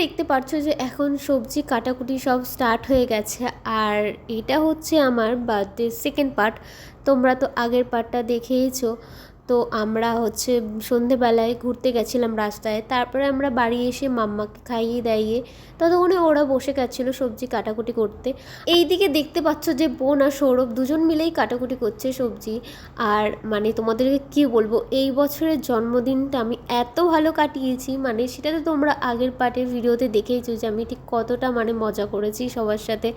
দেখতে পাচ্ছ যে এখন সবজি কাটাকুটি সব স্টার্ট হয়ে গেছে। আর এটা হচ্ছে আমার বার্থডে সেকেন্ড পার্ট তোমরা তো আগের পার্টটা দেখেইছো। তো আমরা হচ্ছে সন্ধেবেলায় ঘুরতে গেছিলাম রাস্তায়। তারপরে আমরা বাড়ি এসে মাম্মাকে খাইয়ে দাইয়ে ততক্ষণে ওরা বসে গেছিল সবজি কাটাকুটি করতে। এই দিকে দেখতে পাচ্ছ যে বোন আর সৌরভ দুজন মিলেই কাটাকুটি করছে সবজি। আর মানে তোমাদেরকে কি বলব, এই বছরের জন্মদিনটা আমি এত ভালো কাটিয়েছি মানে সেটা তো তোমরা আগের পার্টের ভিডিওতে দেখেইছো যে আমি ঠিক কতটা মানে মজা করেছি সবার সাথে।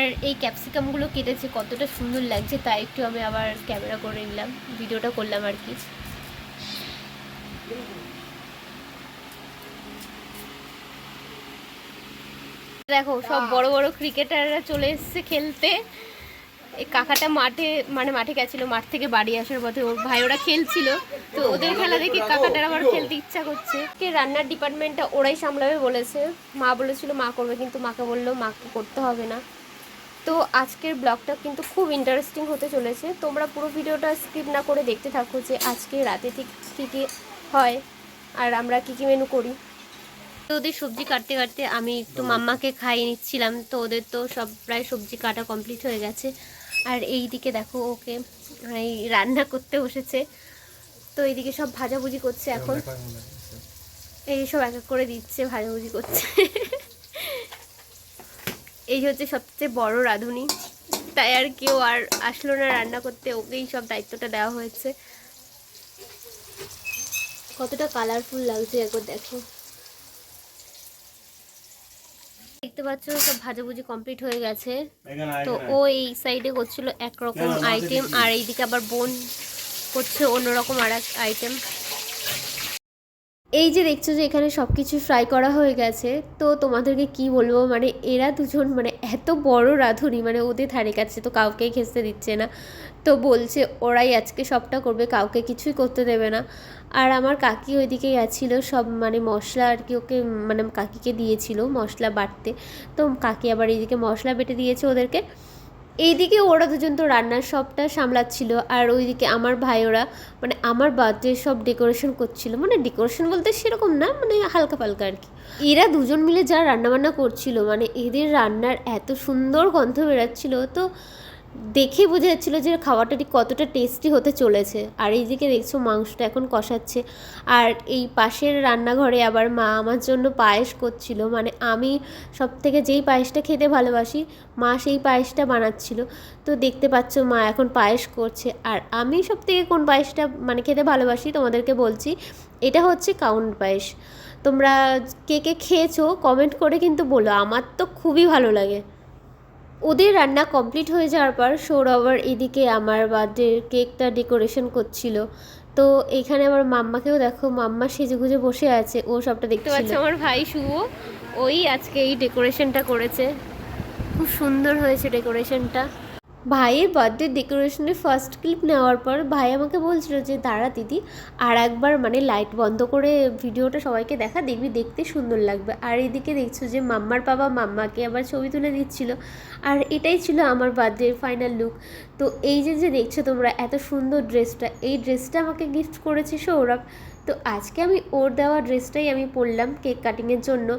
আর এই ক্যাপসিকামগুলো কেটেছে কতটা সুন্দর লাগছে, তাই একটু আমি আবার ক্যামেরা করে নিলাম। ভিডিওটা করলাম আর কি। দেখো, সব বড় বড় ক্রিকেটাররা চলে এসেছে খেলতে। এই কাকাটা মাঠে মানে মাঠে গেছিল, মাঠ থেকে বাড়ি আসার পথে। ওর ভাই ওরা খেলছিল, তো ওদের খেলা দেখে কাকাটার আবার খেলতে ইচ্ছা করছে। কে রান্নার ডিপার্টমেন্টটা ওরাই সামলাবে বলেছে। মা বলেছিল, মা করবে। কিন্তু মাকে বলল, মাকে করতে হবে না। তো আজকের ব্লগটা কিন্তু খুব ইন্টারেস্টিং হতে চলেছে। তোমরা পুরো ভিডিওটা স্কিপ না করে দেখতে থাকো যে আজকে রাতে ঠিক কী কী হয় আর আমরা কী কী মেনু করি। তো ওদের সবজি কাটতে কাটতে আমি একটু মাম্মাকে খাইয়ে নিচ্ছিলাম তো ওদের তো সব প্রায় সবজি কাটা কমপ্লিট হয়ে গেছে। আর এই দিকে দেখো ওকে এই রান্না করতে বসেছে। তো এইদিকে সব ভাজাভুজি করছে এখন। এই সব এক এক করে দিচ্ছে ভাজাভুজি করছে। এই হচ্ছে সবচেয়ে বড় রাঁধুনি। তাই আর কেউ আর আসলো না রান্না করতে ওকেই সব দায়িত্বটা দেওয়া হয়েছে। কতটা কালারফুল লাগছে একবার দেখো। দেখতে পাচ্ছ সব ভাজাভুজি কমপ্লিট হয়ে গেছে। তো ও এই সাইডে করছিল একরকম আইটেম আর এইদিকে আবার বোন করছে অন্যরকম আর এক আইটেম এই যে দেখছ যে এখানে সব কিছু ফ্রাই করা হয়ে গেছে, তো তোমাদেরকে কি বলব? মানে এরা দুজন মানে এত বড় রাঁধুনি মানে ওদের ধারে কাছে তো কাউকেই খেসতে দিচ্ছে না। তো বলছে ওরাই আজকে সবটা করবে, কাউকে কিছুই করতে দেবে না। আর আমার কাকি ওইদিকে গেছিল, সব মানে মশলা আর কি ওকে মানে কাকিকে দিয়েছিল মশলা বাটতে। তো কাকি আবার এইদিকে মশলা বেটে দিয়েছে ওদেরকে। এইদিকে ওরা দুজন তো রান্নার সবটা সামলাচ্ছিল, আর ওইদিকে আমার ভাই ওরা মানে আমার বার্থডে সব ডেকোরেশন করছিল। মানে ডেকোরেশন বলতে সেরকম না মানে হালকা পালকা আর কি। এরা দুজন মিলে যা রান্নাবান্না করছিল মানে এদের রান্নার এত সুন্দর গন্ধ বেরাচ্ছিল, তো দেখে বোঝা যাচ্ছিল যে খাবারটা ঠিক কতটা টেস্টি হতে চলেছে। আর এইদিকে দেখছ মাংসটা এখন কষাচ্ছে। আর এই পাশের রান্নাঘরে আবার মা আমার জন্য পায়েস করছিল। মানে আমি সব থেকে যেই পায়েসটা খেতে ভালোবাসি, মা সেই পায়েসটা বানাচ্ছিল। তো দেখতে পাচ্ছ মা এখন পায়েস করছে। আর আমি সব থেকে কোন পায়েসটা মানে খেতে ভালোবাসি তোমাদেরকে বলছি, এটা হচ্ছে কাউন্ট পায়েস। তোমরা কে কে খেয়েছো কমেন্ট করে কিন্তু বলো। আমার তো খুবই ভালো লাগে। ওদের রান্না কমপ্লিট হয়ে যাওয়ার পর সৌরভর এদিকে আমার বার্থডে কেকটা ডেকোরেশন করছিল। তো এখানে আমার মাম্মাকেও দেখো মাম্মা সেজে গুজে বসে আছে ও সবটা দেখতে পাচ্ছে আমার ভাই শুভ ওই আজকে এই ডেকোরেশনটা করেছে। খুব সুন্দর হয়েছে ডেকোরেশনটা ভাইয়ের বার্থডে ডেকোরেশনের ফার্স্ট ক্লিপ নেওয়ার পর ভাই আমাকে বলছিল যে, দাঁড়া দিদি, আর একবার মানে লাইট বন্ধ করে ভিডিওটা সবাইকে দেখা, দেখবি, দেখতে সুন্দর লাগবে। আর এদিকে দেখছ যে, মাম্মার বাবা মাম্মাকে আবার ছবি তুলে দিচ্ছিল। আর এটাই ছিল আমার বার্থডের ফাইনাল লুক তো এই যে যে দেখছ তোমরা, এত সুন্দর ড্রেসটা এই ড্রেসটা আমাকে গিফট করেছে সৌরভ। তো আজকে আমি ওর দেওয়া ড্রেসটাই আমি পরলাম কেক কাটিংয়ের জন্য।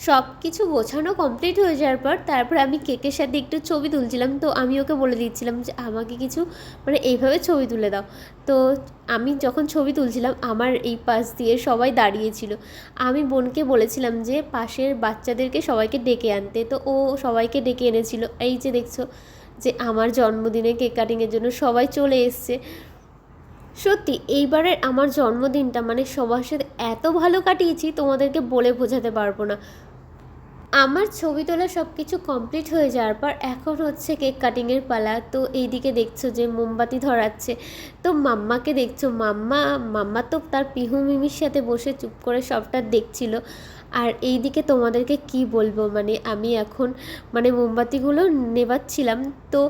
সব কিছু গোছানো কমপ্লিট হয়ে যাওয়ার পর তারপর আমি কেকের সাথে একটু ছবি তুলছিলাম। তো আমি ওকে বলে দিচ্ছিলাম যে, আমাকে কিছু মানে এইভাবে ছবি তুলে দাও। তো আমি যখন ছবি তুলছিলাম, আমার এই পাশ দিয়ে সবাই দাঁড়িয়েছিল। আমি বোনকে বলেছিলাম যে, পাশের বাচ্চাদেরকে সবাইকে ডেকে আনতে। তো ও সবাইকে ডেকে এনেছিল। এই যে দেখছ যে, আমার জন্মদিনে কেক কাটিংয়ের জন্য সবাই চলে এসছে। সত্যি, এইবারের আমার জন্মদিনটা মানে সবার সাথে এত ভালো কাটিয়েছি, তোমাদেরকে বলে বোঝাতে পারব না। আমার ছবি তোলা সব কিছু কমপ্লিট হয়ে যাওয়ার পর এখন হচ্ছে কেক কাটিংয়ের পালা। তো এইদিকে দেখছ যে মোমবাতি ধরাচ্ছে। তো মাম্মাকে দেখছ, মাম্মা মাম্মা তো তার পিহু মিমির সাথে বসে চুপ করে সবটা দেখছিল। আর এই দিকে তোমাদেরকে কি বলব? মানে আমি এখন মানে মোমবাতিগুলো নেবাচ্ছিলাম তো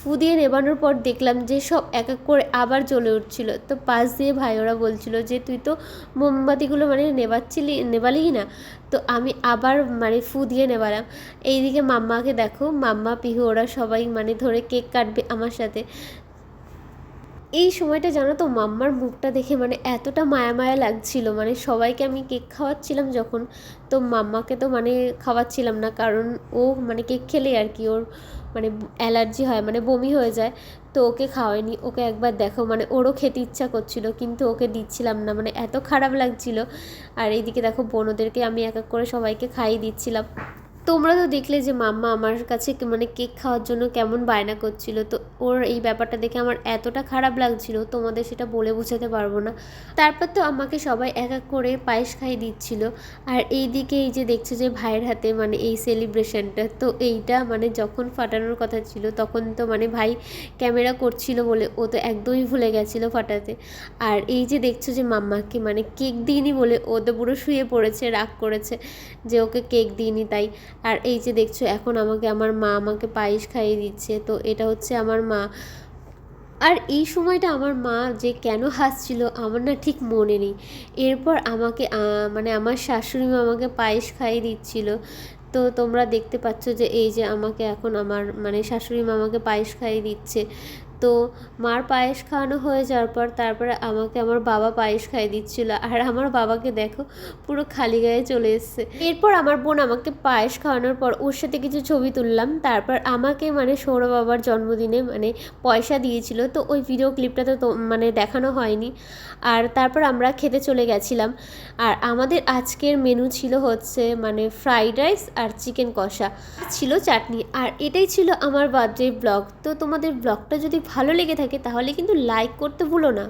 ফু দিয়ে নেবানোর পর দেখলাম যে সব এক এক করে আবার জ্বলে উঠছিল। তো পাশ দিয়ে ভাই ওরা বলছিল যে, তুই তো মোমবাতিগুলো মানে নেবাচ্ছিলি নেবালি না? তো আমি আবার মানে ফু দিয়ে নেবালাম এইদিকে মাম্মাকে দেখো, মাম্মা, পিহু ওরা সবাই মানে ধরে কেক কাটবে আমার সাথে। এই সময়টা জানো তো মাম্মার মুখটা দেখে মানে এতটা মায়া মায়া লাগছিল মানে সবাইকে আমি কেক খাওয়াচ্ছিলাম যখন, তো মাম্মাকে তো মানে খাওয়াচ্ছিলাম না কারণ ও মানে কেক খেলে আর কি, ওর মানে অ্যালার্জি হয় মানে বমি হয়ে যায়, তো ওকে খাওয়াইনি, ওকে একবার দেখো মানে ওরও খেতে ইচ্ছা করছিল কিন্তু ওকে দিচ্ছিলাম না মানে এত খারাপ লাগছিল, আর এইদিকে দেখো বোনদেরকে আমি এক এক করে সবাইকে খাইয়ে দিচ্ছিলাম। তোমরা তো দেখলে যে মাম্মা আমার কাছে মানে কেক খাওয়ার জন্য কেমন বায়না করছিল। তো ওর এই ব্যাপারটা দেখে আমার এতটা খারাপ লাগছিল, তোমাদের সেটা বলে বোঝাতে পারব না। তারপর তো আমাকে সবাই এক এক করে পায়েস খাইয়ে দিচ্ছিল। আর এই দিকে এই যে দেখছ যে ভাইয়ের হাতে মানে এই সেলিব্রেশনটা তো এইটা মানে যখন ফাটানোর কথা ছিল, তখন তো মানে ভাই ক্যামেরা করছিল বলে ও তো একদমই ভুলে গেছিল ফাটাতে। আর এই যে দেখছ যে মাম্মাকে মানে কেক দিইনি বলে ও তো পুরো শুয়ে পড়েছে, রাগ করেছে যে ওকে কেক দিইনি তাই। আর এই যে দেখছ, এখন আমাকে, আমার মা আমাকে পায়েস খাইয়ে দিচ্ছে, তো এটা হচ্ছে আমার মা। আর এই সময়টা আমার মা যে কেন হাসছিল আমার না ঠিক মনে নেই। এরপর আমাকে মানে আমার শাশুড়ি মা আমাকে পায়েস খাইয়ে দিচ্ছিল। তো তোমরা দেখতে পাচ্ছ যে এই যে আমাকে এখন আমার মানে শাশুড়ি মা আমাকে পায়েস খাইয়ে দিচ্ছে। তো মার পায়েস খাওয়ানো হয়ে যাওয়ার পর তারপরে আমাকে আমার বাবা পায়েস খাইয়ে দিচ্ছিল। আর আমার বাবাকে দেখো, পুরো খালি গায়ে চলে এসছে। এরপর আমার বোন আমাকে পায়েস খাওয়ানোর পর ওর সাথে কিছু ছবি তুললাম। তারপর আমাকে মানে সৌরভ বাবার জন্মদিনে মানে পয়সা দিয়েছিল। তো ওই ভিডিও ক্লিপটা তো- মানে দেখানো হয়নি। আর তারপর আমরা খেতে চলে গেছিলাম। আর আমাদের আজকের মেনু ছিল হচ্ছে মানে ফ্রাইড রাইস আর চিকেন কষা। ছিল চাটনি। আর এটাই ছিল আমার বার্থডে ব্লগ তো তোমাদের ব্লগটা যদি ভালো লেগে থাকে তাহলে কিন্তু লাইক করতে ভুলো না।